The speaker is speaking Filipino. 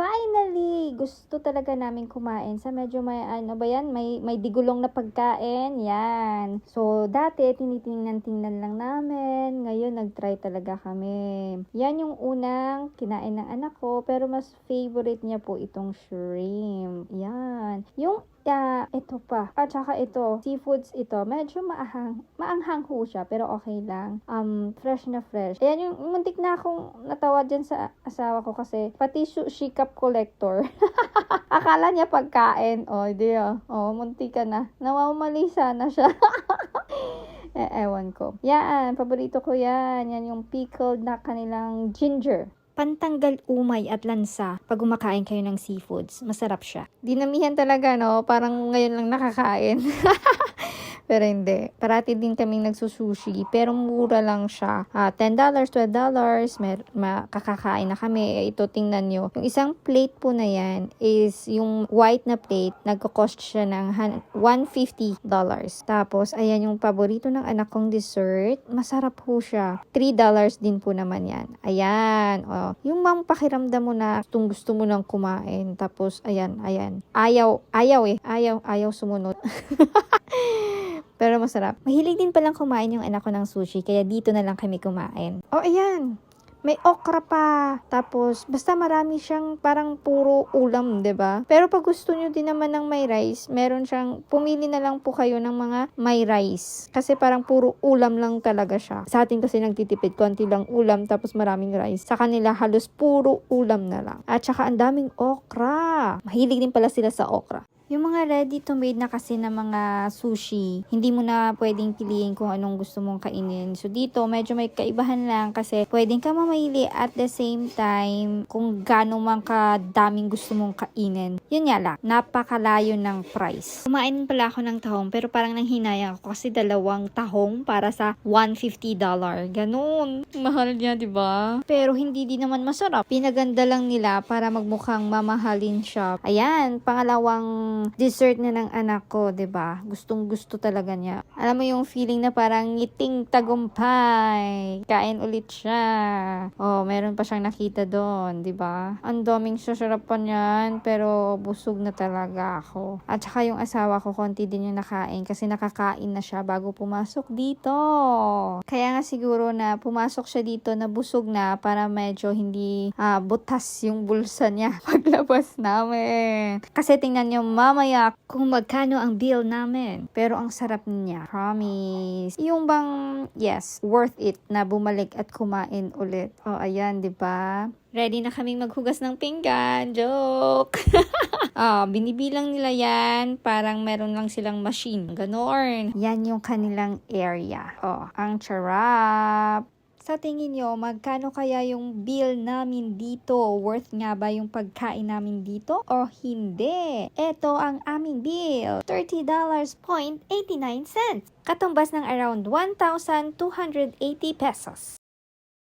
finally, gusto talaga namin kumain sa medyo may, ano ba yan, may, may digulong na pagkain. Yan. So, dati, tinitingnan-tingnan lang namin. Ngayon, nag-try talaga kami. Yan yung unang kinain ng anak ko, pero mas favorite niya po itong shrimp. Yan. Yung Yeah, ito pa. At saka ito, seafoods ito. Medyo maahang, maanghang ho siya, pero okay lang. Um, fresh na fresh. Ayan yung muntik na akong natawa dyan sa asawa ko kasi pati sushi cup collector. Akala niya pagkain. O, oh, di oh. Oh, muntik ka na. Nawawmali sana siya. eh, ewan ko. Yan, paborito ko yan. Yan yung pickled na kanilang ginger pantanggal umay at lansa pag kumakain kayo ng seafoods. Masarap siya. Dinamihan talaga, no? Parang ngayon lang nakakain. pero hindi. Parati din kaming nagsusushi. Pero mura lang siya. Ah, $10, $12, mer makakakain na kami. Eh, Ito, tingnan nyo. Yung isang plate po na yan is yung white na plate. Nagko-cost siya ng han- $150. Tapos, ayan yung paborito ng anak kong dessert. Masarap po siya. $3 din po naman yan. Ayan. Oh. Yung bang pakiramdam mo na gustong gusto mo nang kumain. Tapos, ayan, ayan. Ayaw, ayaw eh. Ayaw, ayaw sumunod. Pero masarap. Mahilig din palang kumain yung anak ko ng sushi, kaya dito na lang kami kumain. Oh, ayan. May okra pa. Tapos, basta marami siyang parang puro ulam, ba? Pero pag gusto nyo din naman ng may rice, meron siyang, pumili na lang po kayo ng mga may rice. Kasi parang puro ulam lang talaga siya. Sa atin kasi nagtitipid, konti lang ulam, tapos maraming rice. Sa kanila, halos puro ulam na lang. At saka, ang daming okra. Mahilig din pala sila sa okra. Yung mga ready to made na kasi na mga sushi, hindi mo na pwedeng piliin kung anong gusto mong kainin. So dito, medyo may kaibahan lang kasi pwedeng ka mamili at the same time kung gaano man kadaming gusto mong kainin. Yun nga lang, napakalayo ng price. Kumain pala ako ng tahong pero parang nanghinayang ako kasi dalawang tahong para sa $150. Ganun. Mahal niya, di ba? Pero hindi din naman masarap. Pinaganda lang nila para magmukhang mamahalin siya. Ayan, pangalawang dessert na ng anak ko, 'di ba? Gustong gusto talaga niya. Alam mo yung feeling na parang ngiting tagumpay. Kain ulit siya. Oh, meron pa siyang nakita doon, 'di ba? Ang daming sasarapan yan, pero busog na talaga ako. At saka yung asawa ko, konti din yung nakain kasi nakakain na siya bago pumasok dito. Kaya nga siguro na pumasok siya dito na busog na para medyo hindi ah, butas yung bulsa niya paglabas namin. Kasi tingnan niyo, mamaya kung magkano ang bill namin. Pero ang sarap niya. Promise. Yung bang, yes, worth it na bumalik at kumain ulit. O, oh, ayan, di ba? Ready na kaming maghugas ng pinggan. Joke! ah, binibilang nila yan. Parang meron lang silang machine. Ganon. Yan yung kanilang area. Oh, ang charap. Sa tingin nyo, magkano kaya yung bill namin dito? Worth nga ba yung pagkain namin dito o hindi? Ito ang aming bill. $30.89. Katumbas ng around 1,280 pesos.